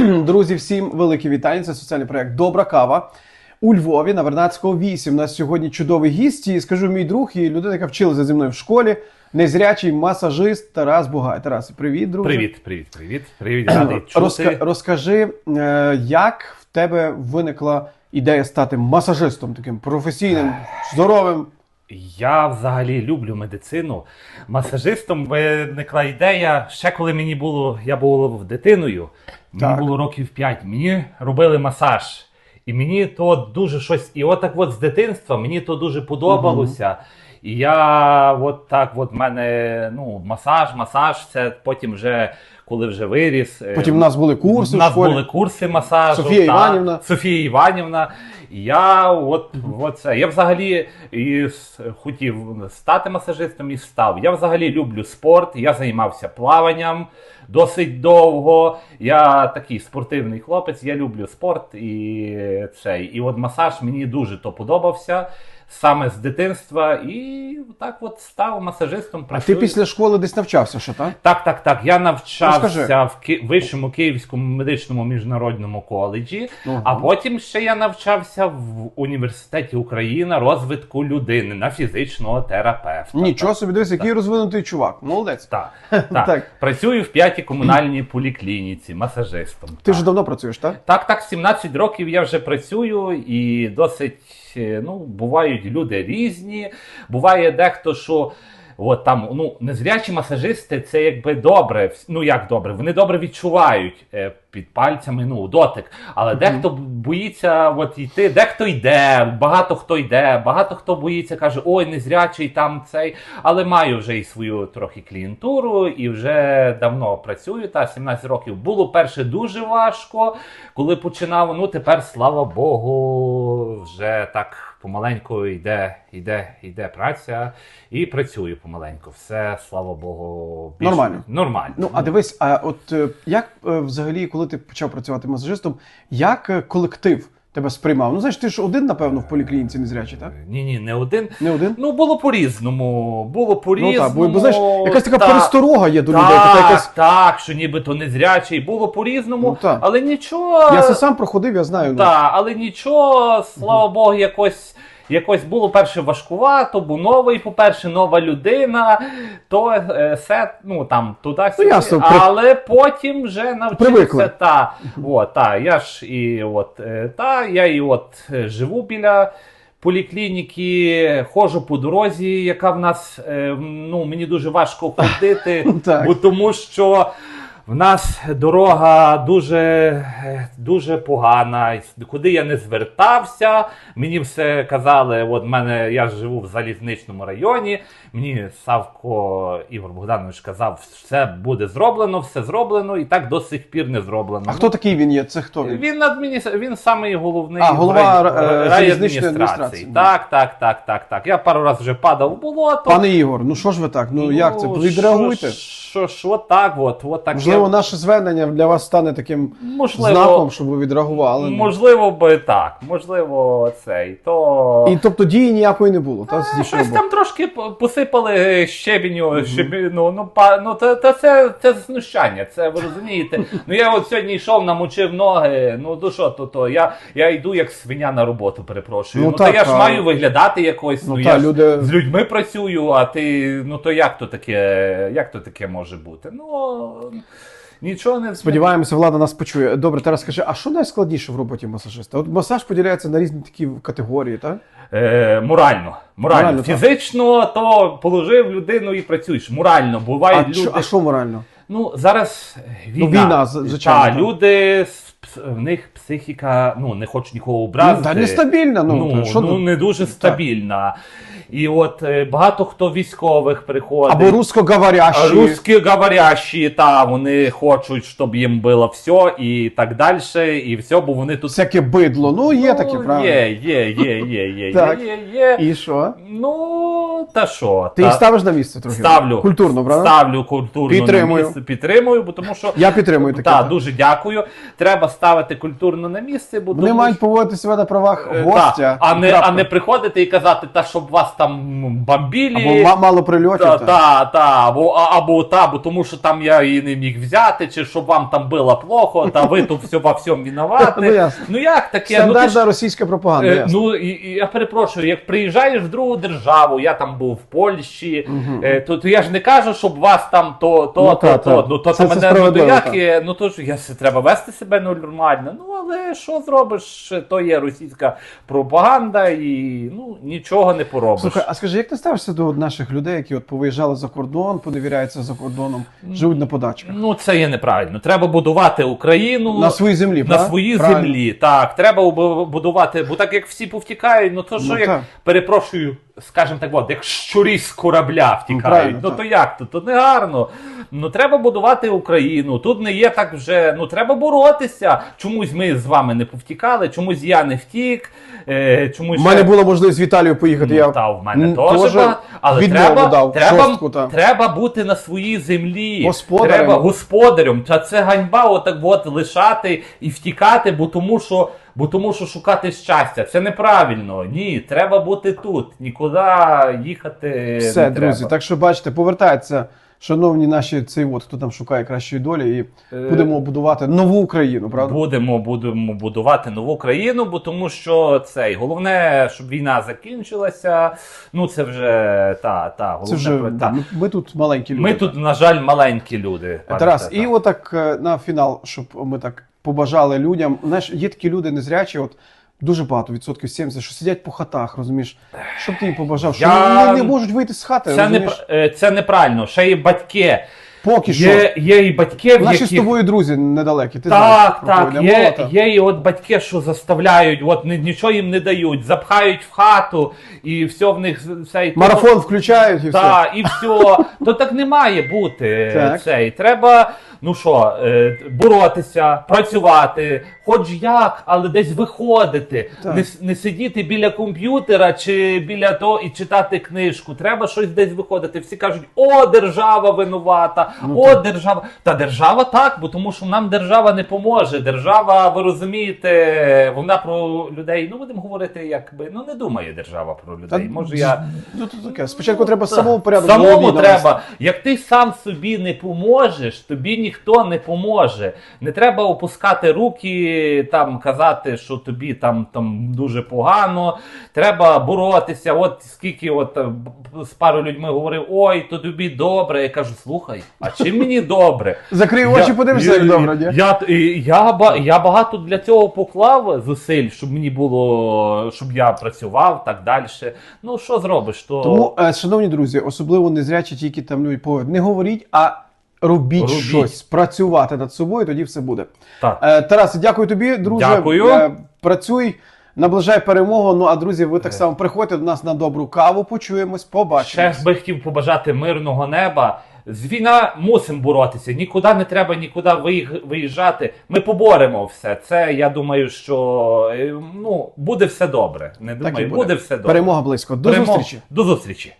Друзі, всім велике вітання. Це соціальний проект Добра кава. У Львові на Вернадського 8. У нас сьогодні чудовий гість. І скажу мій друг і людина, яка вчилася зі мною в школі. Незрячий масажист Тарас Бугай. Тарас, привіт, друже. Привіт, привіт, привіт. Привіт, радий чути. Розка- розкажи, е, як в тебе виникла ідея стати масажистом, таким професійним, здоровим. Я взагалі люблю медицину. Масажистом виникла ідея. Ще коли мені було, я був дитиною, мені Так. було років 5, мені робили масаж. І мені то дуже щось. І отак от з дитинства мені то дуже подобалося. І я от так, от в мене ну, масаж, масаж, це потім вже коли вже виріс. е, Потім в нас були курси У в нас школі. були курси масажу. Софія та, Іванівна. Софія Іванівна. Я от, от це. Я взагалі і хотів стати масажистом і став. Я взагалі люблю спорт. Я займався плаванням досить довго. Я такий спортивний хлопець, я люблю спорт і це. І от масаж мені дуже то подобався. Саме з дитинства, і так от став масажистом. А ти після школи десь навчався, що так? Так, так, так. Я навчався Розкажи. в Ки... Вищому Київському медичному міжнародному коледжі, Ага. а потім ще я навчався в університеті Україна розвитку людини на фізичного терапевта. Нічого собі дивись, який розвинутий чувак. Молодець. Так, так. Так. Працюю в п'ятій комунальній поліклініці масажистом. Ти так. вже давно працюєш, так? Так, так, 17 років я вже працюю і досить, е, ну, бувають люди різні. Буває дехто, що. От там, ну, незрячі масажисти, це якби добре. Ну як добре, вони добре відчувають е, під пальцями, ну, дотик. Але дехто боїться от йти, дехто йде, багато хто йде, багато хто боїться, каже, ой, незрячий там цей. Але маю вже і свою трохи клієнтуру, і вже давно працюю. Та 17 років було перше дуже важко, коли починав. Ну тепер, слава Богу, вже так помаленьку йде, йде, йде праця, і працюю помаленьку. Все, слава Богу, Нормально. Нормально. Ну, а дивись, а от е, як е, взагалі, коли ти почав працювати масажистом, як е, колектив тебе сприймав? Ну, знаєш, ти ж один, напевно, в поліклініці незрячий, так? Ні, ні, не один. Не один? Ну, було по-різному. Було Ну по-різному. так, бо, бо знаєш, якась така Та- пересторога є до людей, Так, така якась. так, що нібито незрячий. Було по-різному, Ну, так. але нічого. Я це сам проходив, я знаю. ну. Так, але нічого, слава Богу, якось. Якось було перше важкувато, бо новий, по-перше, нова людина, то е, все, ну там туди. Ну, ясно, при- Але потім вже навчився. Привикли. Та, от, та, я ж і от, е, та, я і от е, живу біля поліклініки, ходжу по дорозі, яка в нас, е, ну, мені дуже важко ходити, бо тому що в нас дорога дуже, дуже погана. Куди я не звертався, мені все казали, от мене, я живу в залізничному районі. Мені Савко Ігор Богданович казав, все буде зроблено, все зроблено, і так до сих пір не зроблено. А хто такий він є? Це хто він? Він адміністр... він самий головний А, голова, е, райадміністрації. адміністрації. Так, так, так, так, так. Я пару разів вже падав в болото. Пане Ігор, ну що ж ви так? Ну, як це? Відреагуйте. Що ж, от так, от, от так. Можливо, я- наше звернення для вас стане таким можливо, знаком, щоб ви відреагували. ну. можливо би так, можливо, цей. То... І тобто дії ніякої не було, та А, іншого Щось боку. там трошки п- посипали щебеню, щебіну, ну, па, ну та, та це, це знущання, це ви розумієте. Ну я от сьогодні йшов, намочив ноги. Ну то що, то, то я, я йду як свиня на роботу, перепрошую. Ну, Ну, так, та я ж а- маю виглядати якось. Ну, Ну, та, я ж люди- з людьми працюю, а ти, ну то як то таке, як то таке може бути? Ну нічого не Сподіваємося, влада нас почує. Добре, Тарас, скажи, а що найскладніше в роботі масажиста? От масаж поділяється на різні такі категорії, так? Е, морально. Морально. Морально, так. Фізично, то положив людину і працюєш. Морально. Бувають А, люди. що, а що морально? Ну, зараз війна. Ну, війна, звичайно, Та, так. люди, в них психіка, ну, не хочу нікого образити. Ну, та нестабільна, ну, ну, та що ну, не дуже стабільна. І от е, багато хто військових приходить. Або русскоговорящі. Русські та вони хочуть, щоб їм було все і так далі, і все, бо вони тут Всяке бидло. Ну, є таке, Ну, правда. Є, є, є, є, є, є, є, є. І що? Ну, та що? Ти та... їх ставиш на місце трохи? Ставлю. Культурно, правда? Ставлю культурно Підтримую. на місце. Підтримую, бо тому що. Я підтримую таке. Так, дуже дякую. Треба ставити культурно на місце, бо Вони тому мають поводити себе на правах Е, гостя. так, а, не, а не приходити і казати, та щоб вас там бомбілі. Або мало прильотів. Та, та. та, або, або, та, або тому що там я її не міг взяти, чи щоб вам там було плохо, та ви тут все во всьому Ну, ясно. Ну як таке? Ну, ти Стандартна ж, російська пропаганда. е, ну і, і я перепрошую, як приїжджаєш в другу державу, я там був в Польщі, е, то, то я ж не кажу, щоб вас там то, то, Ну, то, та, то, та. ну то, Це- то це мене ну, справедливо, дояки, ну то ж я треба вести себе ну, нормально. Ну але що зробиш? То є російська пропаганда, і ну нічого не поробиш. Слухай, а скажи, як ти ставишся до наших людей, які от повиїжджали за кордон, поневіряються за кордоном, живуть на подачках? Ну, це є неправильно. Треба будувати Україну На своїй землі, на своїй землі. Так, треба будувати, бо так як всі повтікають, ну то що Ну, як так. перепрошую, скажімо так, от, як щурі з корабля Ну, втікають. правильно, Ну, то як то? То не гарно. Ну треба будувати Україну. Тут не є так вже. Ну треба боротися. Чомусь ми з вами не повтікали, чомусь я не втік. Е, чомусь У мене ще- була можливість в Італію поїхати. Ну, я та в мене м, теж теж багато, але відмову треба, дав, треба, жорстку, та. треба бути на своїй землі. Господарем. Треба господарем. Та це ганьба отак от лишати і втікати, бо тому що. Бо тому що шукати щастя, це неправильно. Ні, треба бути тут. Нікуди їхати. Все, не друзі. треба. Так що бачите, повертаються, шановні наші цей от, хто там шукає кращої долі, і Е, будемо будувати нову Україну, правда? Будемо, будемо будувати нову країну, бо тому що цей головне, щоб війна закінчилася. Ну це вже та та головне Це вже та. ми, ми тут маленькі люди. Ми тут, на жаль, маленькі люди. Тарас, і отак е, на фінал, щоб ми так побажали людям. Знаєш, є такі люди незрячі, от дуже багато, відсотків 70, що сидять по хатах, розумієш? Щоб ти їм побажав, що Я- вони не можуть вийти з хати, Це, не, розумієш? це неправильно. Ще є батьки. Поки що. Є, є і батьки, в Наші з тобою друзі недалекі. Ти знаєш, Так, про так, є, є і от батьки, що заставляють, от ні- нічого їм не дають, запхають в хату, і все в них все і то- Марафон включають і все. Та, і все. То так не має бути. Так. Цей. Треба, ну що, е, боротися, працювати, хоч як, але десь виходити. Так. Не, не сидіти біля комп'ютера чи біля того і читати книжку. Треба щось десь виходити. Всі кажуть, о, держава винувата, Ну, о, так. держава. Та держава так, бо тому що нам держава не поможе. Держава, ви розумієте, вона про людей, ну будемо говорити, якби ну не думає держава про людей. Та, Може, я. Ну, то таке. Спочатку треба Ну, самому порядок Самому голові навести. треба. Як ти сам собі не поможеш, тобі ніхто не поможе. Не треба опускати руки, там казати, що тобі там, там дуже погано. Треба боротися. От скільки от е, з пару людьми говорив: ой, то тобі добре. Я кажу, слухай, а чим мені добре? Закрий очі, подивишся, як добре? Я, я, я багато для цього поклав зусиль, щоб мені було, щоб я працював так далі. Ну що зробиш? То... Тому, е, шановні друзі, особливо незрячі тільки там люди поговорять, не говоріть, а робіть, Робіть. щось, працювати над собою, тоді все буде. Так. Е, Тарасе, дякую тобі, друже. Дякую. Е, працюй, наближай перемогу. Ну а друзі, ви так Е. само приходьте до нас на добру каву. Почуємось, Ще би хотів побажати мирного неба. З війна мусимо боротися. Нікуди не треба нікуди виїжджати. Ми поборемо все. Це я думаю, що е, ну буде все добре. Не думаю, буде. буде все добре. Перемога близько. До Перемога. зустрічі. До зустрічі.